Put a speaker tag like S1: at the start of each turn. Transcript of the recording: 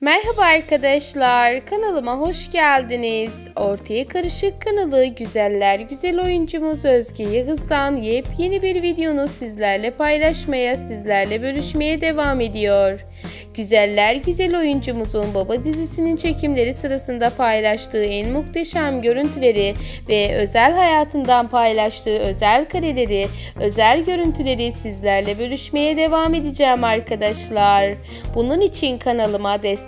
S1: Merhaba arkadaşlar, kanalıma hoş geldiniz. Ortaya Karışık kanalı güzeller güzel oyuncumuz Özge Yağız'dan yepyeni bir videonu sizlerle paylaşmaya, sizlerle bölüşmeye devam ediyor. Güzeller güzel oyuncumuzun Baba dizisinin çekimleri sırasında paylaştığı en muhteşem görüntüleri ve özel hayatından paylaştığı özel kareleri, özel görüntüleri sizlerle bölüşmeye devam edeceğim arkadaşlar. Bunun için kanalıma destek